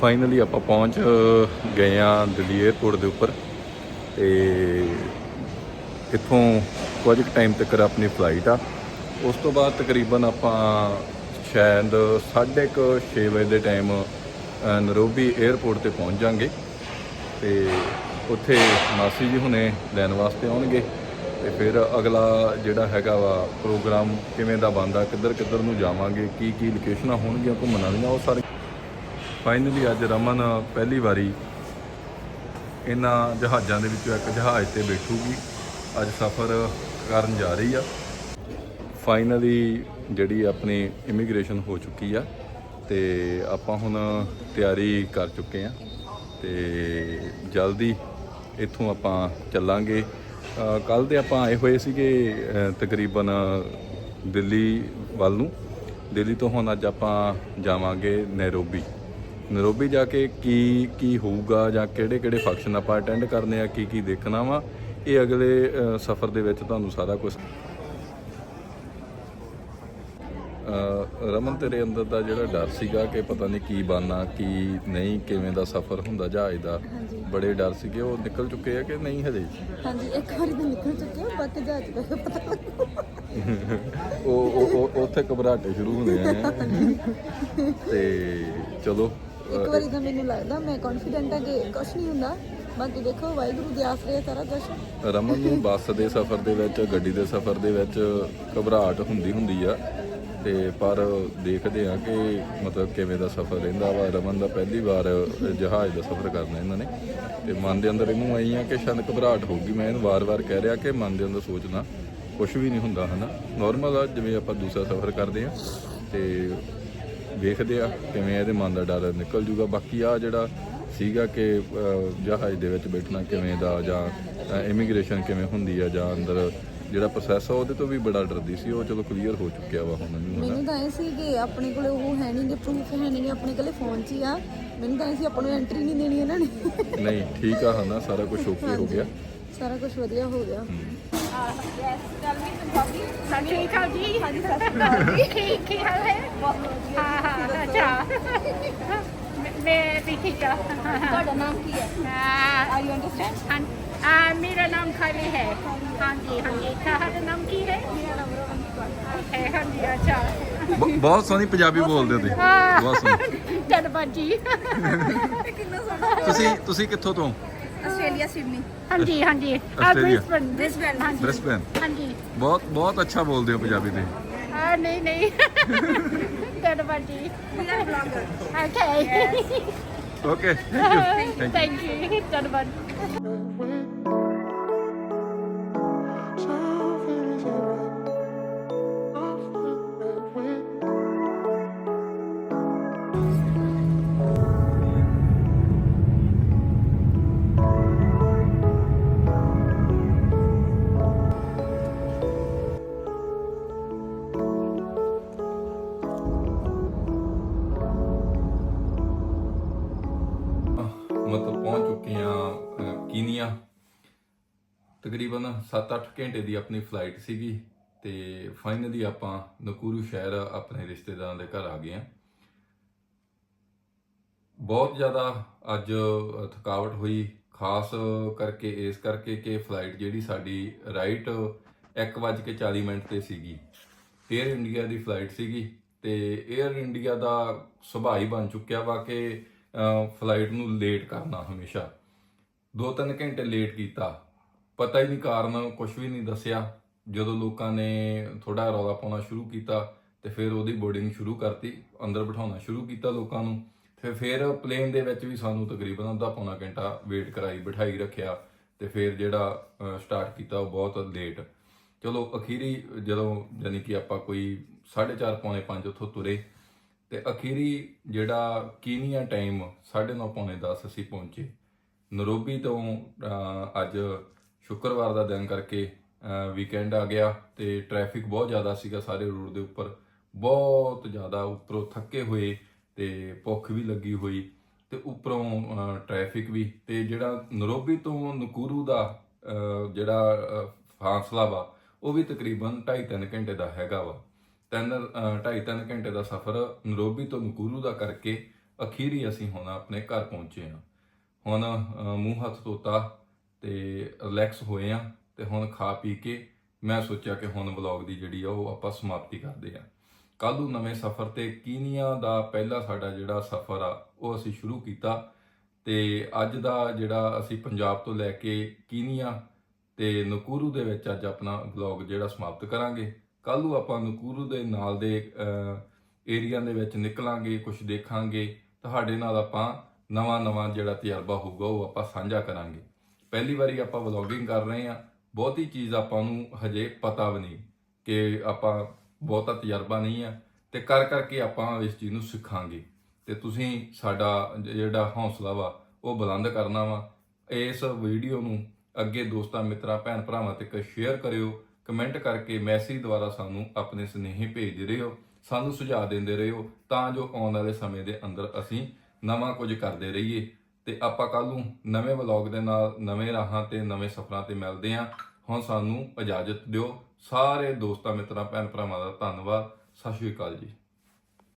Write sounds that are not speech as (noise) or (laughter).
Finally ਆਪਾਂ ਪਹੁੰਚ ਗਏ ਆ ਦਿੱਲੀ 에ਅਰਪੋਰਟ ਦੇ ਉੱਪਰ ਤੇ ਇੱਥੋਂ ਕੁਝ ਟਾਈਮ ਤੱਕ ਆਪਣੀ ਫਲਾਈਟ ਆ। ਉਸ ਤੋਂ ਬਾਅਦ ਤਕਰੀਬਨ ਆਪਾਂ ਸ਼ਾਇਦ 6:30 ਵਜੇ ਦੇ ਟਾਈਮ ਨਰੋਬੀ 에ਅਰਪੋਰਟ ਤੇ ਪਹੁੰਚ ਜਾਾਂਗੇ ਤੇ ਉੱਥੇ ਮਾਸੀ ਜੀ ਹੁਣੇ ਲੈਣ ਵਾਸਤੇ ਆਉਣਗੇ ਤੇ ਫਿਰ ਅਗਲਾ ਜਿਹੜਾ ਹੈਗਾ ਵਾ ਪ੍ਰੋਗਰਾਮ ਕਿਵੇਂ ਦਾ ਬਣਦਾ ਕਿੱਧਰ ਕਿੱਧਰ ਨੂੰ ਜਾਵਾਂਗੇ ਕੀ ਕੀ ਲੋਕੇਸ਼ਨਾਂ ਹੋਣਗੀਆਂ ਘੁੰਮਣ ਵਾਲੀਆਂ, ਉਹ ਸਾਰੇ ਫਾਈਨਲੀ ਅੱਜ ਰਮਨ ਪਹਿਲੀ ਵਾਰੀ ਇਹਨਾਂ ਜਹਾਜ਼ਾਂ ਦੇ ਵਿੱਚੋਂ ਇੱਕ ਜਹਾਜ਼ ਤੇ ਬੈਠੂਗੀ। ਅੱਜ ਸਫ਼ਰ ਕਰਨ ਜਾ ਰਹੀ ਆ। ਫਾਈਨਲੀ ਜਿਹੜੀ ਆਪਣੀ ਇਮੀਗ੍ਰੇਸ਼ਨ ਹੋ ਚੁੱਕੀ ਆ ਤੇ ਆਪਾਂ ਹੁਣ ਤਿਆਰੀ ਕਰ ਚੁੱਕੇ ਆ ਤੇ ਜਲਦੀ ਇੱਥੋਂ ਆਪਾਂ ਚੱਲਾਂਗੇ। ਕੱਲ ਦੇ ਆਪਾਂ ਆਏ ਹੋਏ ਸੀਗੇ ਤਕਰੀਬਨ ਦਿੱਲੀ ਵੱਲ ਨੂੰ। ਦਿੱਲੀ ਤੋਂ ਹੁਣ ਅੱਜ ਆਪਾਂ ਜਾਵਾਂਗੇ ਨੈਰੋਬੀ। ਨੈਰੋਬੀ ਜਾ ਕੇ ਕੀ ਕੀ ਹੋਊਗਾ ਜਾਂ ਕਿਹੜੇ ਕਿਹੜੇ ਫੰਕਸ਼ਨ ਆਪਾਂ ਅਟੈਂਡ ਕਰਨੇ ਆ ਕੀ ਕੀ ਦੇਖਣਾ ਵਾ ਇਹ ਅਗਲੇ ਸਫ਼ਰ ਦੇ ਵਿੱਚ ਤੁਹਾਨੂੰ ਸਾਰਾ ਕੁਝ ਅ, ਰਮਨ ਤੇਰੇ ਅੰਦਰ ਦਾ ਜਿਹੜਾ ਡਰ ਸੀਗਾ ਕਿ ਪਤਾ ਨਹੀਂ ਕੀ ਬਾਨਾ ਕੀ ਨਹੀਂ ਕਿਵੇਂ ਦਾ ਸਫ਼ਰ ਹੁੰਦਾ ਜਹਾਜ਼ ਦਾ। ਬੜੇ ਡਰ ਸੀਗੇ ਉਹ ਨਿਕਲ ਚੁੱਕੇ ਆ ਕਿ ਨਹੀਂ ਹਜੇ? ਹਾਂਜੀ ਇੱਕ ਵਾਰੀ ਤਾਂ ਨਿਕਲ ਚੁੱਕੇ ਹਾਂ ਬਾਕੀ ਜਹਾਜ਼ ਦਾ ਪਤਾ ਉਹ- ਉਹ ਉੱਥੇ ਘਬਰਾਟੇ ਸ਼ੁਰੂ ਹੁੰਦੇ ਆ। ਤੇ ਚਲੋ ਇੱਕ ਵਾਰੀ ਤਾਂ ਮੈਨੂੰ ਲੱਗਦਾ ਮੈਂ ਕੌਨਫੀਡੈਂਟ ਹਾਂ ਕਿ ਕੁਝ ਨਹੀਂ ਹੁੰਦਾ। ਬਾਕੀ ਦੇਖੋ, ਵਾਹਿਗੁਰੂ ਦੇ ਆਸਰੇ ਸਾਰਾ ਕੁਝ ਰਮਨ ਨੂੰ ਬੱਸ ਦੇ ਸਫ਼ਰ ਦੇ ਵਿੱਚ, ਗੱਡੀ ਦੇ ਸਫ਼ਰ ਦੇ ਵਿੱਚ ਘਬਰਾਹਟ ਹੁੰਦੀ ਹੁੰਦੀ ਆ। ਤੇ ਪਰ ਦੇਖਦੇ ਆ ਕਿ ਮਤਲਬ ਕਿਵੇਂ ਦਾ ਸਫ਼ਰ ਰਹਿੰਦਾ ਵਾ। ਰਮਨ ਦਾ ਪਹਿਲੀ ਵਾਰ ਜਹਾਜ਼ ਦਾ ਸਫ਼ਰ ਕਰਨਾ ਇਹਨਾਂ ਨੇ। ਤੇ ਮਨ ਦੇ ਅੰਦਰ ਇਹਨੂੰ ਆਈ ਆ ਕਿ ਸ਼ਾਇਦ ਘਬਰਾਹਟ ਹੋਊਗੀ। ਮੈਂ ਇਹਨੂੰ ਵਾਰ-ਵਾਰ ਕਹਿ ਰਿਹਾ ਕਿ ਮਨ ਦੇ ਅੰਦਰ ਸੋਚਣਾ ਕੁਝ ਵੀ ਨਹੀਂ ਹੁੰਦਾ, ਹਨਾ? ਨਾਰਮਲ ਆ, ਜਿਵੇਂ ਆਪਾਂ ਦੂਸਰਾ ਸਫ਼ਰ ਕਰਦੇ ਆ ਤੇ ਵੇਖਦੇ ਆ ਕਿਵੇਂ ਇਹਦੇ ਮਨ ਦਾ ਡਰ ਨਿਕਲ ਜੂਗਾ। ਬਾਕੀ ਆ ਜਿਹੜਾ ਸੀਗਾ ਕਿ ਜਹਾਜ਼ ਦੇ ਵਿੱਚ ਬੈਠਣਾ ਕਿਵੇਂ ਦਾ ਜਾਂ ਇਮੀਗ੍ਰੇਸ਼ਨ ਕਿਵੇਂ ਹੁੰਦੀ ਆ ਜਾਂ ਅੰਦਰ ਜਿਹੜਾ ਪ੍ਰੋਸੈਸ ਆ ਉਹਦੇ ਤੋਂ ਵੀ ਬੜਾ ਡਰਦੀ ਸੀ। ਉਹ ਚਲੋ ਕਲੀਅਰ ਹੋ ਚੁੱਕਿਆ ਵਾ ਹੁਣ ਮੈਨੂੰ ਮੈਨੂੰ ਤਾਂ ਇਹ ਸੀ ਕਿ ਆਪਣੇ ਕੋਲੇ ਉਹ ਹੈ ਨਹੀਂ ਕਿ ਪ੍ਰੂਫ ਹੈ ਨਹੀਂ ਆਪਣੇ ਕੋਲੇ ਫੋਨ 'ਚ ਹੀ ਆ। ਮੈਨੂੰ ਤਾਂ ਇਹ ਸੀ ਆਪਾਂ ਨੂੰ ਐਂਟਰੀ ਨਹੀਂ ਦੇਣੀ ਇਹਨਾਂ ਨੇ। ਨਹੀਂ ਠੀਕ ਆ ਹਨਾ ਸਾਰਾ ਕੁਝ ਓਕੇ ਹੋ ਗਿਆ। ਸਾਰਾ ਕੁਝ ਵਧੀਆ ਹੋ ਗਿਆ। ਸਤਿ ਸ਼੍ਰੀ ਅਕਾਲ ਜੀ। ਹਾਂਜੀ ਸਤਿ ਸ਼੍ਰੀ ਅਕਾਲ ਜੀ। ਕੀ ਕੀ ਹਾਲ ਹੈ ਹਾਂ ਹਾਂ ਅੱਛਾ। ਮੈਂ- ਮੈਂ ਵੀ ਠੀਕ ਹਾਂ ਤੁਹਾਡਾ ਨਾਮ ਕੀ ਹੈ? ਆਰ ਯੂ ਅੰਡਰਸਟੈਂਡ ਹਾਂ ਮੇਰਾ ਨਾਮ ਖਾਲੀ ਹੈ। ਹਾਂਜੀ ਹਾਂਜੀ ਤੁਹਾਡਾ ਨਾਮ ਕੀ ਹੈ? ਮੇਰਾ ਨਾਮ ਹੈ ਹਾਂਜੀ ਅੱਛਾ। ਬ- ਬਹੁਤ ਸੋਹਣੀ ਪੰਜਾਬੀ ਬੋਲਦੇ ਹੋ ਤੁਸੀਂ। ਬਹੁਤ ਸੋਹਣੀ। ਧੰਨਵਾਦ ਜੀ ਤੁਸੀਂ ਤੁਸੀਂ ਕਿੱਥੋਂ ਤੋਂ? Australia Sydney. ਹਾਂਜੀ ਹਾਂਜੀ। ਆ ਆਸਟ੍ਰੇਲੀਆ। ਬ੍ਰਿਸਬਨ ਬ੍ਰਿਸਬਨ ਹਾਂਜੀ। ਬ੍ਰਿਸਬਨ ਹਾਂਜੀ। ਬਹੁਤ ਬਹੁਤ ਅੱਛਾ ਬੋਲਦੇ ਹੋ ਪੰਜਾਬੀ ਤੇ। ਆ ਨਹੀਂ ਨਹੀਂ। (laughs) ਧੰਨਵਾਦ ਜੀ okay okay thank you thank you ਧੰਨਵਾਦ। ਮਤਲਬ ਪਹੁੰਚ ਚੁੱਕੇ ਆ ਕੀਨੀਆ। ਤਕਰੀਬਨ 7-8 ਘੰਟੇ ਦੀ ਆਪਣੀ ਫਲਾਈਟ ਸੀਗੀ ਤੇ ਫਾਈਨਲੀ ਆਪਾਂ ਨਕੂਰੂ ਸ਼ਹਿਰ ਆਪਣੇ ਰਿਸ਼ਤੇਦਾਰਾਂ ਦੇ ਘਰ ਆ ਗਏ ਆ ਬਹੁਤ ਜ਼ਿਆਦਾ ਅੱਜ ਥਕਾਵਟ ਹੋਈ, ਖਾਸ ਕਰਕੇ ਇਸ ਕਰਕੇ ਕਿ ਫਲਾਈਟ ਜਿਹੜੀ ਸਾਡੀ ਰਾਈਟ 1:40 ਮਿੰਟ ਤੇ ਸੀਗੀ। 에ਅਰ ਇੰਡੀਆ ਦੀ ਫਲਾਈਟ ਸੀਗੀ ਤੇ 에ਅਰ ਇੰਡੀਆ ਦਾ ਸੁਭਾਅ ਹੀ ਬਣ ਚੁੱਕਿਆ ਵਾ ਕਿ ਫਲਾਈਟ ਨੂੰ ਲੇਟ ਕਰਨਾ ਹਮੇਸ਼ਾ। 2-3 ਘੰਟੇ ਲੇਟ ਕੀਤਾ। ਪਤਾ ਹੀ ਨਹੀਂ ਕਾਰਨ ਕੁਝ ਵੀ ਨਹੀਂ ਦੱਸਿਆ। ਜਦੋਂ ਲੋਕਾਂ ਨੇ ਥੋੜਾ ਰੌਲਾ ਪਾਉਣਾ ਸ਼ੁਰੂ ਕੀਤਾ ਤੇ ਫਿਰ ਉਹਦੀ ਬੋਰਡਿੰਗ ਸ਼ੁਰੂ ਕਰਤੀ, ਅੰਦਰ ਬਿਠਾਉਣਾ ਸ਼ੁਰੂ ਕੀਤਾ ਲੋਕਾਂ ਨੂੰ। ਤੇ ਫਿਰ ਪਲੇਨ ਦੇ ਵਿੱਚ ਵੀ ਸਾਨੂੰ ਤਕਰੀਬਨ ਅੱਧਾ ਪੌਣਾ ਘੰਟਾ ਵੇਟ ਕਰਾਈ, ਬਿਠਾਈ ਰੱਖਿਆ ਤੇ ਫਿਰ ਜਿਹੜਾ ਸਟਾਰਟ ਕੀਤਾ ਉਹ ਬਹੁਤ ਲੇਟ ਚਲੋ ਅਖੀਰੀ ਜਦੋਂ ਯਾਨੀ ਕਿ ਆਪਾਂ ਕੋਈ 4:30 ਪੌਣੇ 5 ਉੱਥੋਂ ਤੁਰੇ ਤੇ ਅਖੀਰੀ ਜਿਹੜਾ ਕੀਨੀਆ ਟਾਈਮ 9:30 ਪੌਣੇ 10 ਅਸੀਂ ਪਹੁੰਚੇ। ਨਰੋਬੀ ਤੋਂ ਅੱਜ ਸ਼ੁੱਕਰਵਾਰ ਦਾ ਦਿਨ ਕਰਕੇ ਵੀਕਐਂਡ ਆ ਗਿਆ ਤੇ ਟ੍ਰੈਫਿਕ ਬਹੁਤ ਜ਼ਿਆਦਾ ਸੀਗਾ ਸਾਰੇ ਰੋਡ ਦੇ ਉੱਪਰ। ਬਹੁਤ ਜ਼ਿਆਦਾ ਉੱਪਰੋਂ ਥੱਕੇ ਹੋਏ ਤੇ ਭੁੱਖ ਵੀ ਲੱਗੀ ਹੋਈ ਤੇ ਉੱਪਰੋਂ ਟ੍ਰੈਫਿਕ ਵੀ ਤੇ ਜਿਹੜਾ ਨਰੋਬੀ ਤੋਂ ਨਕੂਰੂ ਦਾ ਜਿਹੜਾ ਫਾਸਲਾ ਵਾ, ਉਹ ਵੀ ਤਕਰੀਬਨ 2.5-3 ਘੰਟੇ ਦਾ ਹੈਗਾ ਵਾ। ਤਿੰਨ 2.5-3 ਘੰਟੇ ਦਾ ਸਫ਼ਰ ਨਰੋਬੀ ਤੋਂ ਨਕੂਰੂ ਦਾ ਕਰਕੇ ਅਖੀਰੀ ਅਸੀਂ ਹੁਣ ਆਪਣੇ ਘਰ ਪਹੁੰਚੇ ਹਾਂ। ਹੁਣ ਮੂੰਹ ਹੱਥ ਧੋਤਾ ਤੇ ਰਿਲੈਕਸ ਹੋਏ ਆ ਤੇ ਹੁਣ ਖਾ ਪੀ ਕੇ ਮੈਂ ਸੋਚਿਆ ਕਿ ਹੁਣ ਵਲੌਗ ਦੀ ਜਿਹੜੀ ਆ ਉਹ ਆਪਾਂ ਸਮਾਪਤੀ ਕਰਦੇ ਆ ਕੱਲ ਨੂੰ ਨਵੇਂ ਸਫ਼ਰ ਤੇ ਕੀਨੀਆ ਦਾ ਪਹਿਲਾ ਸਾਡਾ ਜਿਹੜਾ ਸਫ਼ਰ ਆ, ਉਹ ਅਸੀਂ ਸ਼ੁਰੂ ਕੀਤਾ ਤੇ ਅੱਜ ਦਾ ਜਿਹੜਾ ਅਸੀਂ ਪੰਜਾਬ ਤੋਂ ਲੈ ਕੇ ਕੀਨੀਆ ਤੇ ਨਕੂਰੂ ਦੇ ਵਿੱਚ ਅੱਜ ਆਪਣਾ ਵਲੌਗ ਜਿਹੜਾ ਸਮਾਪਤ ਕਰਾਂਗੇ। ਕੱਲ ਨੂੰ ਆਪਾਂ ਨਕੂਰੂ ਦੇ ਨਾਲ ਦੇ ਏਰੀਆ ਦੇ ਵਿੱਚ ਨਿਕਲਾਂਗੇ ਕੁਝ ਦੇਖਾਂਗੇ, ਤੁਹਾਡੇ ਨਾਲ ਆਪਾਂ ਨਵਾਂ ਨਵਾਂ ਜਿਹੜਾ ਤਜਰਬਾ ਹੋਊਗਾ, ਉਹ ਆਪਾਂ ਸਾਂਝਾ ਕਰਾਂਗੇ। ਪਹਿਲੀ ਵਾਰੀ ਆਪਾਂ ਵਲੌਗਿੰਗ ਕਰ ਰਹੇ ਹਾਂ। ਬਹੁਤੀ ਚੀਜ਼ ਆਪਾਂ ਨੂੰ ਹਜੇ ਪਤਾ ਵੀ ਨਹੀਂ ਕਿ ਆਪਾਂ ਬਹੁਤਾ ਤਜਰਬਾ ਨਹੀਂ ਆ ਤੇ ਕਰ ਕਰਕੇ ਆਪਾਂ ਇਸ ਚੀਜ਼ ਨੂੰ ਸਿੱਖਾਂਗੇ। ਤੇ ਤੁਸੀਂ ਸਾਡਾ ਜਿਹੜਾ ਹੌਸਲਾ ਵਾ, ਉਹ ਬੁਲੰਦ ਕਰਨਾ ਵਾ। ਇਸ ਵੀਡੀਓ ਨੂੰ ਅੱਗੇ ਦੋਸਤਾਂ, ਮਿੱਤਰਾਂ ਭੈਣ ਭਰਾਵਾਂ ਤੱਕ ਸ਼ੇਅਰ ਕਰਿਓ। ਕਮੈਂਟ ਕਰਕੇ ਮੈਸੇਜ ਦੁਆਰਾ ਸਾਨੂੰ ਆਪਣੇ ਸੁਨੇਹੇ ਭੇਜਦੇ ਰਹੋ, ਸਾਨੂੰ ਸੁਝਾਅ ਦਿੰਦੇ ਰਹੋ, ਤਾਂ ਜੋ ਆਉਣ ਵਾਲੇ ਸਮੇਂ ਦੇ ਅੰਦਰ ਅਸੀਂ ਨਵਾਂ ਕੁਝ ਕਰਦੇ ਰਹੀਏ। ਤੇ ਆਪਾਂ ਕੱਲ ਨੂੰ ਨਵੇਂ ਵਲੌਗ ਦੇ ਨਾਲ, ਨਵੇਂ ਰਾਹਾਂ ਤੇ, ਨਵੇਂ ਸਫ਼ਰਾਂ ਤੇ ਮਿਲਦੇ ਹਾਂ। ਹੁਣ ਸਾਨੂੰ ਇਜਾਜ਼ਤ ਦਿਓ। ਸਾਰੇ ਦੋਸਤਾਂ, ਮਿੱਤਰਾਂ ਭੈਣ ਭਰਾਵਾਂ ਦਾ ਧੰਨਵਾਦ। ਸਤਿ ਸ਼੍ਰੀ ਅਕਾਲ ਜੀ।